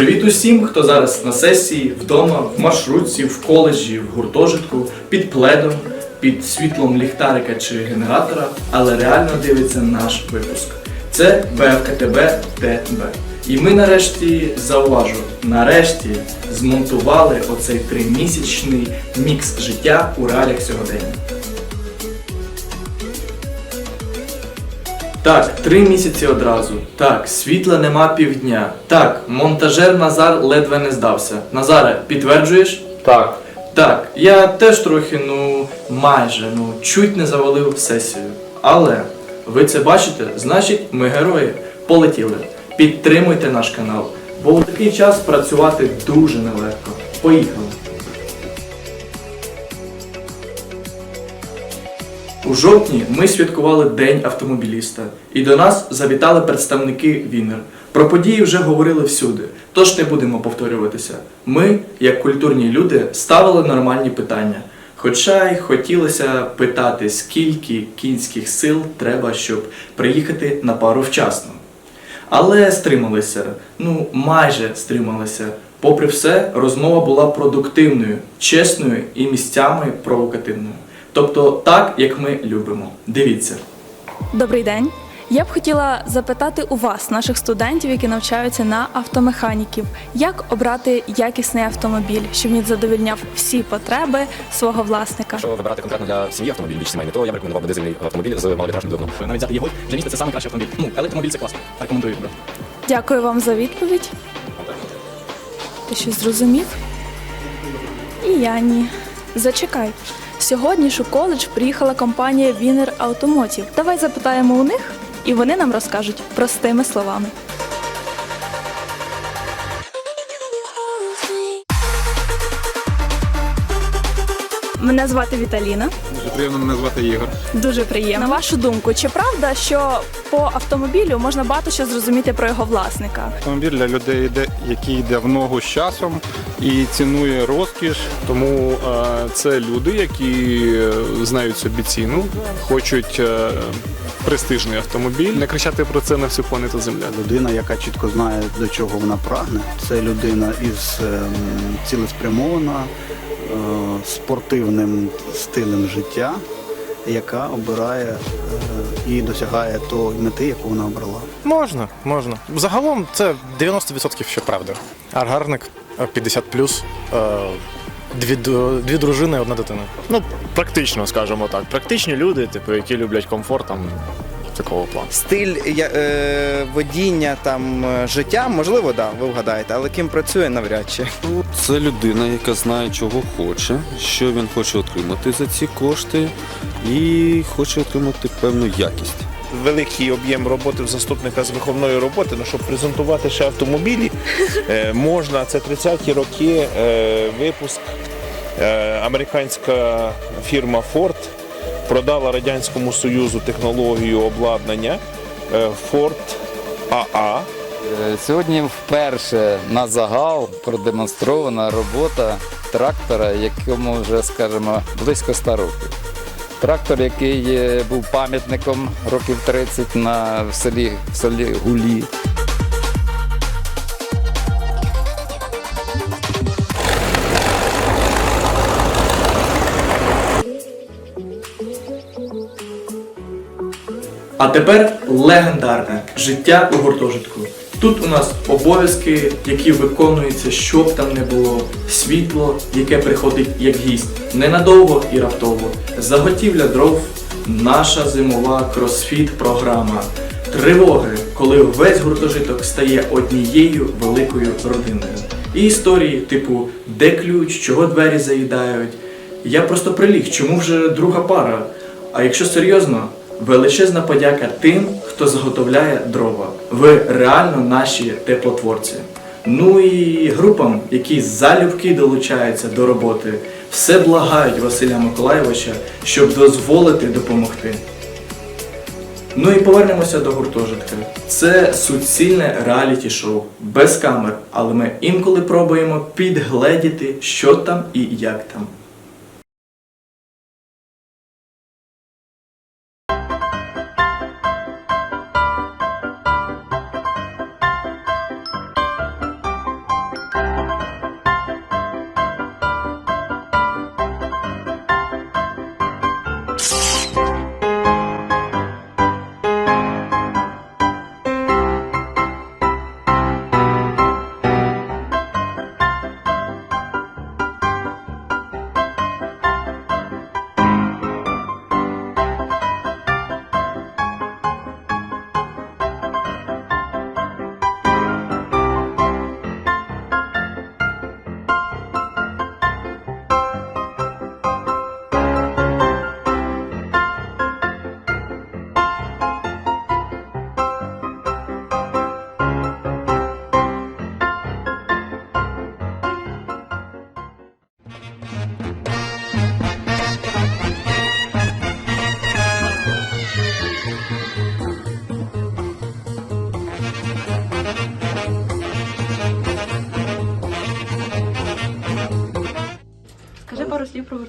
Привіт усім, хто зараз на сесії, вдома, в маршрутці, в коледжі, в гуртожитку, під пледом, під світлом ліхтарика чи генератора, але реально дивиться наш випуск. Це БФКТБ ТБ. І ми нарешті зауважу, нарешті змонтували оцей тримісячний мікс життя у реаліях сьогодення. Так, три місяці одразу. Так, світла нема півдня. Так, монтажер Назар ледве не здався. Назаре, підтверджуєш? Так. Так, я теж трохи, ну, майже, ну, чуть не завалив сесію. Але ви це бачите, значить, ми герої. Полетіли. Підтримуйте наш канал, бо у такий час працювати дуже нелегко. Поїхали. У жовтні ми святкували День автомобіліста, і до нас завітали представники Вінер. Про події вже говорили всюди, тож не будемо повторюватися. Ми, як культурні люди, ставили нормальні питання. Хоча й хотілося питати, скільки кінських сил треба, щоб приїхати на пару вчасно. Але стрималися, ну майже стрималися. Попри все, розмова була продуктивною, чесною і місцями провокативною. Тобто так, як ми любимо. Дивіться. Добрий день. Я б хотіла запитати у вас, наших студентів, які навчаються на автомеханіків, як обрати якісний автомобіль, щоб він задовільняв всі потреби свого власника. Якщо вибирати конкретно для сім'ї автомобіль більш сімейний, то я б рекомендував би дизельний автомобіль з малолітражним двигуном. Навіть взяти його для міста це найкращий автомобіль. Ну, електромобіль це класно. Рекомендую брати. Дякую вам за відповідь. Ти щось зрозумів? І я ні. Зачекай. Сьогодні ж у коледж приїхала компанія Wiener Automotive. Давай запитаємо у них, і вони нам розкажуть простими словами. Мене звати Віталіна. Дуже приємно мене звати Ігор. Дуже приємно. На вашу думку, чи правда, що по автомобілю можна багато що зрозуміти про його власника? Автомобіль для людей, йде- який йде в ногу з часом і цінує розкіш. Тому е, це люди, які е, знають собі ціну, хочуть е, престижний автомобіль. Не кричати про це на всю планету Земля. людина, яка чітко знає, до чого вона прагне. Це людина із ем, цілеспрямована, спортивним стилем життя, яка обирає е, і досягає тої мети, яку вона обрала. Можна, можна. Загалом це 90% що правда. Аргарник е, 50 е, дві, ду- дві дружини, одна дитина. Ну, практично, скажімо так. Практичні люди, типу, які люблять комфорт там такого плану. Стиль е, водіння там е, життя, можливо, да, ви вгадаєте, але ким працює навряд чи. Це людина, яка знає, чого хоче, що він хоче отримати за ці кошти, і хоче отримати певну якість. великий об'єм роботи в заступника з виховної роботи, ну, щоб презентувати ще автомобілі, е, можна, це 30-ті роки, е, випуск. Е, американська фірма Ford продала Радянському Союзу технологію обладнання е, Ford AA. Е, Сьогодні вперше на загал продемонстрована робота трактора, якому вже, скажімо, близько 100 років. Трактор, який е, був пам'ятником років 30 на в селі, в селі Гулі. А тепер легендарне життя у гуртожитку. Тут у нас обов'язки, які виконуються, що б там не було, світло, яке приходить як гість, ненадовго і раптово, заготівля дров, наша зимова кросфіт програма, тривоги, коли весь гуртожиток стає однією великою родиною. І історії, типу, де ключ, чого двері заїдають. Я просто приліг, чому вже друга пара? А якщо серйозно, величезна подяка тим, хто заготовляє дрова. Ви реально наші теплотворці. Ну і групам, які залюбки долучаються до роботи, все благають Василя Миколайовича, щоб дозволити допомогти. Ну і повернемося до гуртожитка. Це суцільне реаліті-шоу, без камер, але ми інколи пробуємо підгледіти, що там і як там.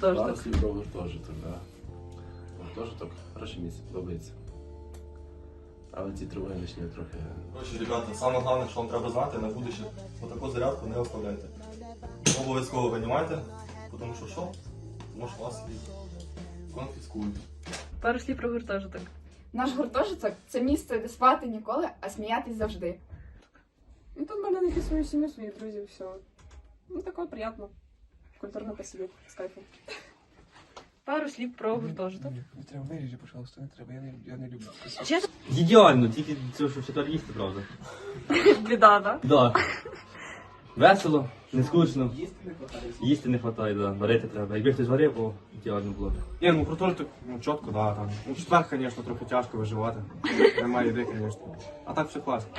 Гуртожиток. про гуртожиток, так. Гуртожиток хороше місце, подобається. Але ці тривоги лишні трохи. Коротше, ребята, саме головне, що вам треба знати, на будущее, отаку зарядку не оставляйте. Обов'язково винімайте, тому що що? Може вас і конфіскують. Пару слів про гуртожиток. Наш гуртожиток це місце, де спати ніколи, а сміятись завжди. Ну тут можна знайти свою сім'ю, своїх друзів, все. Ну таке приємно. Культурно посидіти з кайфом. Пару слів про гуртожиток. Не треба виріжі, пожалуйста, не треба, я не, я не люблю. Ідеально, тільки це що в четвер їсти, правда. Біда, так? Да. Весело, не скучно. Їсти не вистачає, да. Варити треба. Якби хтось варив, то ідеально було. Ні, ну гуртожиток, ну чітко, да, там. Ну, четвер, звісно, трохи тяжко виживати. Немає їди, звісно. А так все класно.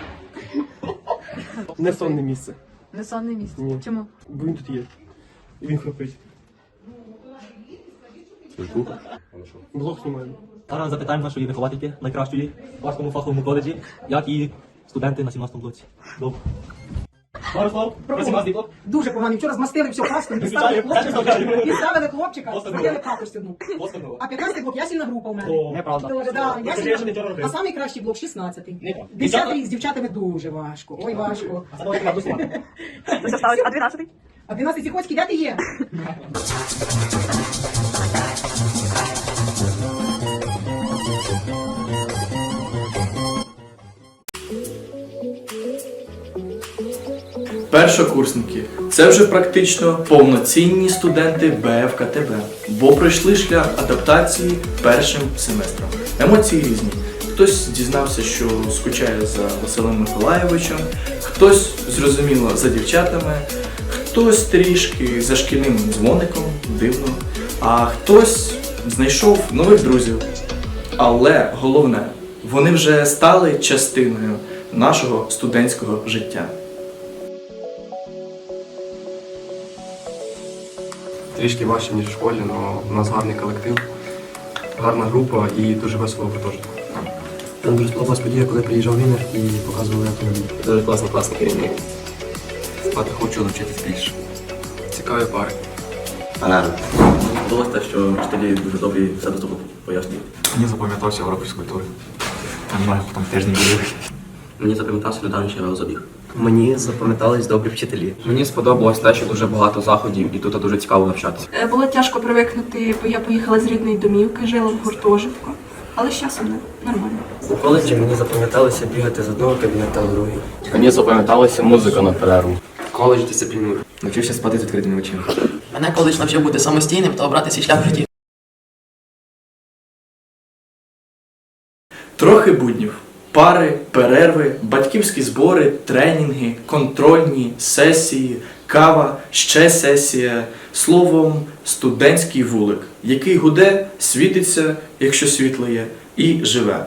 Не сонне місце. Не сонне місце. Ні. Чому? Бо він тут є. І він хропить. Блог знімаємо. Зараз запитаємо нашої виховательки, найкращої в вашому фаховому коледжі, як і студенти на 17 блоці. Добре. Пару блок. Дуже погано. Вчора змастили всю пасту, підставили хлопчика, підставили хлопчика, зробили папусь одну. А 15 блок я сильна група у мене. Неправда. А самий кращий блок 16-й. з дівчатами дуже важко. Ой, важко. А 12-й? А 12 А 12 Сіхоцький, де ти є? Першокурсники це вже практично повноцінні студенти БФКТБ, бо пройшли шлях адаптації першим семестром. Емоції різні. Хтось дізнався, що скучає за Василем Миколаєвичем, хтось зрозуміло за дівчатами, хтось трішки за шкільним дзвоником, дивно, а хтось знайшов нових друзів. Але головне, вони вже стали частиною нашого студентського життя. Трішки важче, ніж у школі, але у нас гарний колектив, гарна група і дуже весело в гуртожитку. Там дуже сподобалась подія, коли приїжджав Вінер і показували автомобіль. Дуже класний, класний керівник. Спати хочу навчитись більше. Цікаві пари. Було те, що вчителі дуже добрі, все доступно пояснюють. Мені запам'ятався урок фізкультури. Там знаю, там тиждень були. Мені запам'ятався Люданчий велозабіг. Мені запам'ятались добрі вчителі. Мені сподобалось те, що дуже багато заходів і тут дуже цікаво навчатися. Е, Було тяжко привикнути, бо я поїхала з рідної домівки, жила в гуртожитку. Але з часом не- нормально. У коледжі мені запам'яталося бігати з одного кабінета в другий. Мені запам'яталася музика на перерву. Коледж дисциплінує. Навчився спати з відкритими очима. Мене коледж навчив бути самостійним та обрати свій шлях в житті. Трохи буднів. Пари, перерви, батьківські збори, тренінги, контрольні, сесії, кава, ще сесія. Словом, студентський вулик, який гуде, світиться, якщо світло є, і живе.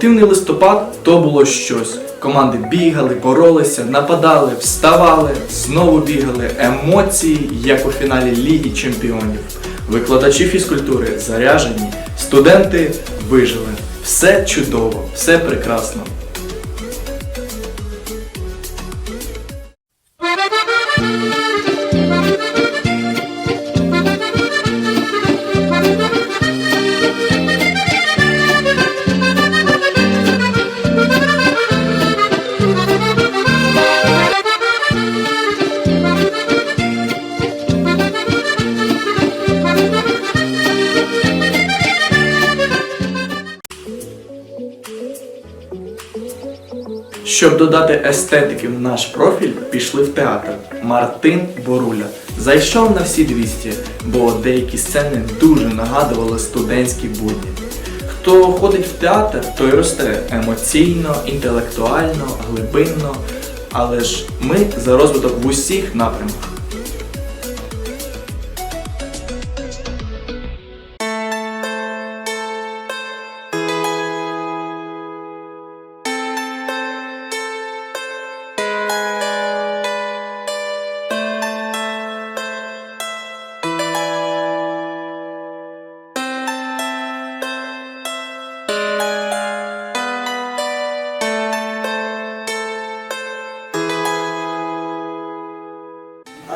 Спортивний листопад то було щось. Команди бігали, боролися, нападали, вставали, знову бігали. Емоції, як у фіналі Ліги Чемпіонів. Викладачі фізкультури заряжені, студенти вижили. Все чудово, все прекрасно. Щоб додати естетики в наш профіль, пішли в театр. Мартин Боруля зайшов на всі 200, бо деякі сцени дуже нагадували студентські будні. Хто ходить в театр, той росте емоційно, інтелектуально, глибинно, але ж ми за розвиток в усіх напрямках.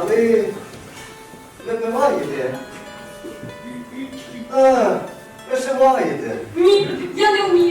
А не випиваєте? А, вишиваєте? Ні, я не вмію.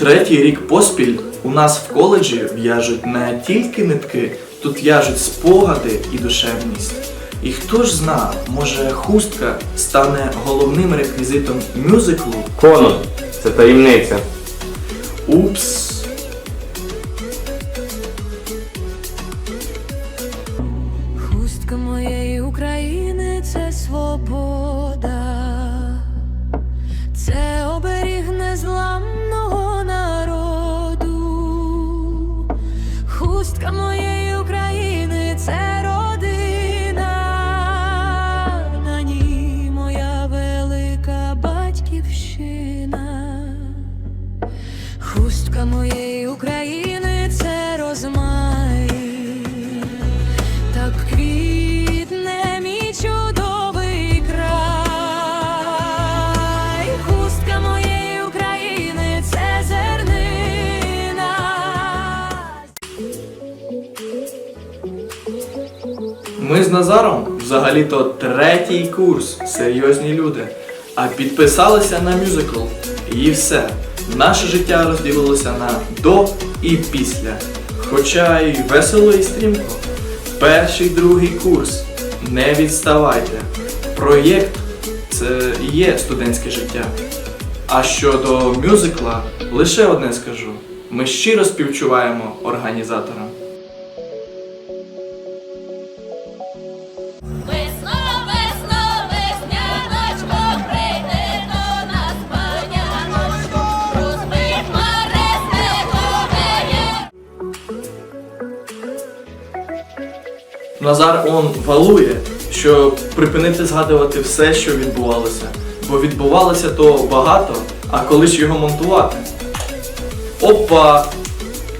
Третій рік поспіль у нас в коледжі в'яжуть не тільки нитки, тут в'яжуть спогади і душевність. І хто ж зна, може хустка стане головним реквізитом мюзиклу? Конон, це таємниця. Упс. Хустка моєї України це свобода, Ми з Назаром взагалі-то третій курс, серйозні люди. А підписалися на мюзикл. І все. Наше життя розділилося на до і після. Хоча й весело і стрімко. Перший другий курс. Не відставайте. Проєкт це є студентське життя. А щодо мюзикла, лише одне скажу: ми щиро співчуваємо організаторам. Назар он валує, щоб припинити згадувати все, що відбувалося. Бо відбувалося то багато, а коли ж його монтувати? Опа!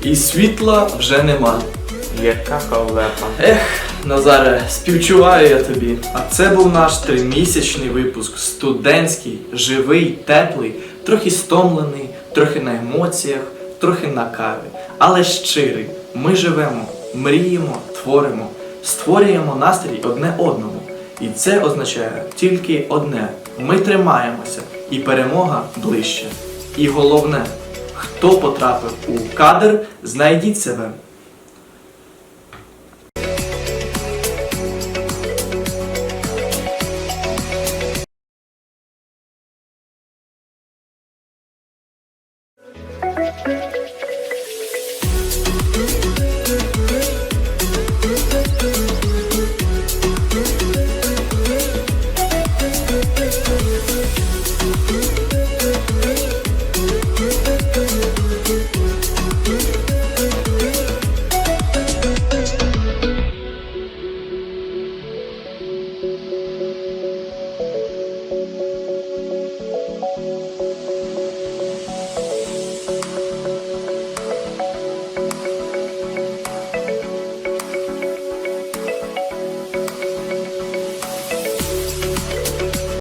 І світла вже нема. Яка халепа. Ех, Назаре, співчуваю я тобі. А це був наш тримісячний випуск. Студентський, живий, теплий, трохи стомлений, трохи на емоціях, трохи на каві. Але щирий. Ми живемо, мріємо, творимо, створюємо настрій одне одному. І це означає тільки одне: ми тримаємося, і перемога ближче. І головне, хто потрапив у кадр, знайдіть себе.